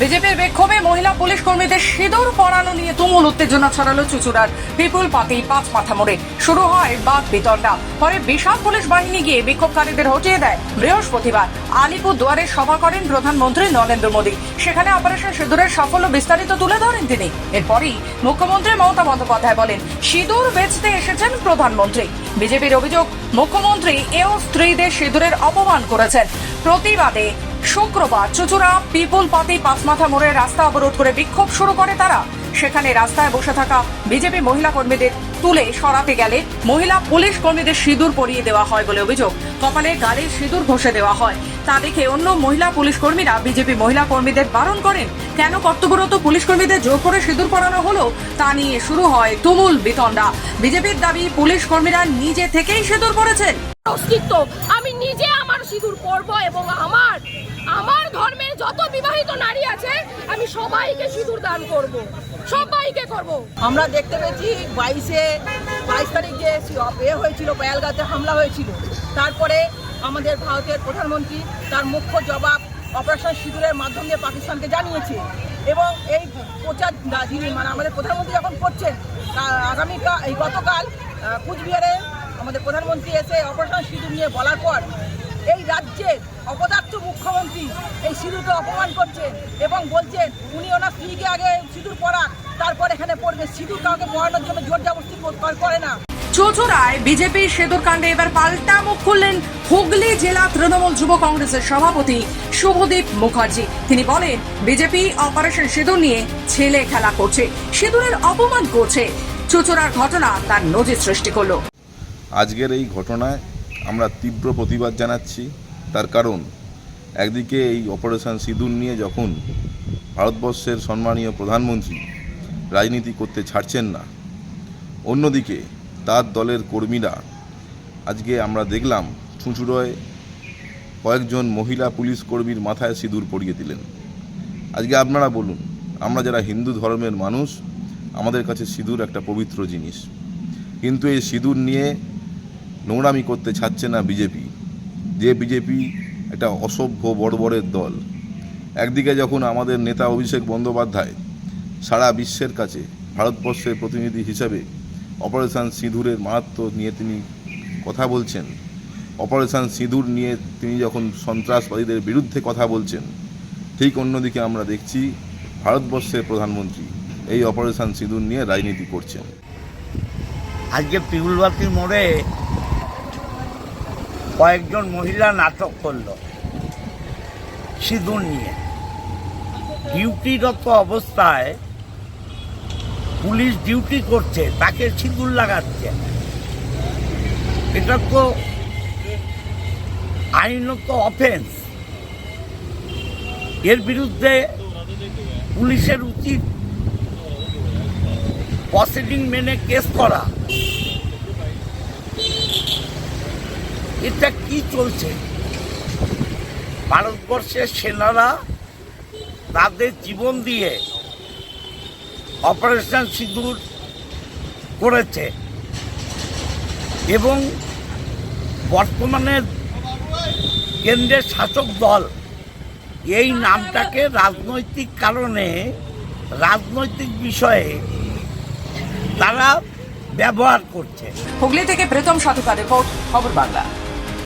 বিজেপির বিক্ষোভে মহিলা পুলিশ কর্মীদের সিঁদুর পরানো নিয়ে তুমুল উত্তেজনা ছড়ালো চুচুড়ার পিপুল পাতি পাঁচ মাথা মোড়ে। শুরু হয় বাদ বিতণ্ডা। পরে বিশাল পুলিশ বাহিনী গিয়ে বিক্ষোভকারীদের হটিয়ে দেয়। বৃহস্পতিবার আলিপুর দুয়ারে সভা করেন প্রধানমন্ত্রী নরেন্দ্র মোদী। সেখানে অপারেশন সিঁদুরের সাফল্য বিস্তারিত তুলে ধরেন তিনি। এরপরই মুখ্যমন্ত্রী মমতা বন্দ্যোপাধ্যায় বলেন, সিঁদুর বেচতে এসেছেন প্রধানমন্ত্রী। বিজেপির অভিযোগ, মুখ্যমন্ত্রী এও স্ত্রীদের সিঁদুরের অপমান করেছেন। প্রতিবাদে শুক্রবার চুচুড়া পিপুল পাতি পাঁচমাথা মোড়ে রাস্তা অবরোধ করে বিক্ষোভ শুরু করে তারা। সেখানে রাস্তায় বসে থাকা বিজেপি মহিলা কর্মীদের তুলে সরাতে গেলে মহিলা পুলিশ কর্মীদের সিঁদুর পরিয়ে দেওয়া হয় বলে অভিযোগ। কপালে গালে সিঁদুর ঘষে দেওয়া হয়। তা দেখে অন্য মহিলা পুলিশ কর্মীরা বিজেপি মহিলা কর্মীদের বারণ করেন। কেন কর্তব্যরত পুলিশ কর্মীদের জোর করে সিঁদুর পরানো হলো তা নিয়ে শুরু হয় তুমুল বিতণ্ডা। বিজেপির দাবি, পুলিশ কর্মীরা নিজে থেকেই সিঁদুর পরেছেন। অস্তিত্ব, আমি নিজে আমার সিঁদুর পরব এবং আমার আমার ধর্মের যত বিবাহিত নারী আছে, আমি সবাইকে সিঁদুর দান করব। সবাইকে করব। আমরা দেখতে পেয়েছি বাইশে, বাইশ তারিখ যে এ হয়েছিল বেয়ালগাতে হামলা হয়েছিল। তারপরে আমাদের ভারতের প্রধানমন্ত্রী তার মুখ্য জবাব অপারেশন সিঁদুরের মাধ্যম দিয়ে পাকিস্তানকে জানিয়েছে। এবং এই প্রচার যিনি মানে আমাদের প্রধানমন্ত্রী যখন করছেন আগামীকাল এই গতকাল কুচবিহারে আমাদের প্রধানমন্ত্রী এসে অপারেশন সিঁদুর নিয়ে বলার পর এই রাজ্যের অপদার্থ মুখ্যমন্ত্রী এই সিঁদুরকে অপমান করছেন এবং বলছেন উনি ওনার স্ত্রীকে আগে সিঁদুর পরান তারপর এখানে পড়বে। সিঁদুর কাউকে পরানোর জন্য জোর জবরদস্তি কর- করে না। চুচুড়ায় বিজেপির সেতুর কাণ্ডে এবার পাল্টা মুখ খুললেন হুগলি জেলা তৃণমূল যুব কংগ্রেসের সভাপতি শুভদীপ মুখার্জি। তিনি বলেন বিজেপি অপারেশন সিঁদুর নিয়ে ছেলে খেলা করছে সিঁদুরের অপমান করছে। চুচুড়ার ঘটনা তার নজির সৃষ্টি করল। আজকের এই ঘটনায় আমরা তীব্র প্রতিবাদ জানাচ্ছি। তার কারণ, একদিকে এই অপারেশন সিঁদুর নিয়ে যখন ভারতবর্ষের সম্মানীয় প্রধানমন্ত্রী রাজনীতি করতে ছাড়ছেন না, অন্যদিকে তার দলের কর্মীরা, আজকে আমরা দেখলাম চুঁচুড়োয় কয়েকজন মহিলা পুলিশ কর্মীর মাথায় সিঁদুর পরিয়ে দিলেন। আজকে আপনারা বলুন, আমরা যারা হিন্দু ধর্মের মানুষ, আমাদের কাছে সিঁদুর একটা পবিত্র জিনিস। কিন্তু এই সিঁদুর নিয়ে নোংরামি করতে ছাড়ছে না বিজেপি। যে বিজেপি একটা অসভ্য, বড়বড়ের দল। একদিকে যখন আমাদের নেতা অভিষেক বন্দ্যোপাধ্যায় সারা বিশ্বের কাছে ভারতবর্ষের প্রতিনিধি হিসাবে অপারেশন সিঁদুরের মাহাত্ম নিয়ে তিনি কথা বলছেন, অপারেশন সিঁদুর নিয়ে তিনি যখন সন্ত্রাসবাদীদের বিরুদ্ধে কথা বলছেন, ঠিক অন্যদিকে আমরা দেখছি ভারতবর্ষের প্রধানমন্ত্রী এই অপারেশন সিঁদুর নিয়ে রাজনীতি করছেন। আজকে পিউলবাতির মোড়ে কয়েকজন মহিলা নাটক করল সিঁদুর নিয়ে। ডিউটিরত অবস্থায় পুলিশ ডিউটি করছে, তাকে সিঁদুর লাগাচ্ছে। এটা তো আইনত অফেন্স। এর বিরুদ্ধে পুলিশের উচিত প্রসিডিং মেনে কেস করা। এটা কি চলছে? ভারতবর্ষের সেনারা তাদের জীবন দিয়ে অপারেশন সিঁদুর করেছে এবং বর্তমানে কেন্দ্রের শাসক দল এই নামটাকে রাজনৈতিক কারণে, রাজনৈতিক বিষয়ে তারা ব্যবহার করছে। হুগলি থেকে প্রীতম সাধুকা রিপোর্ট, খবর বাংলা।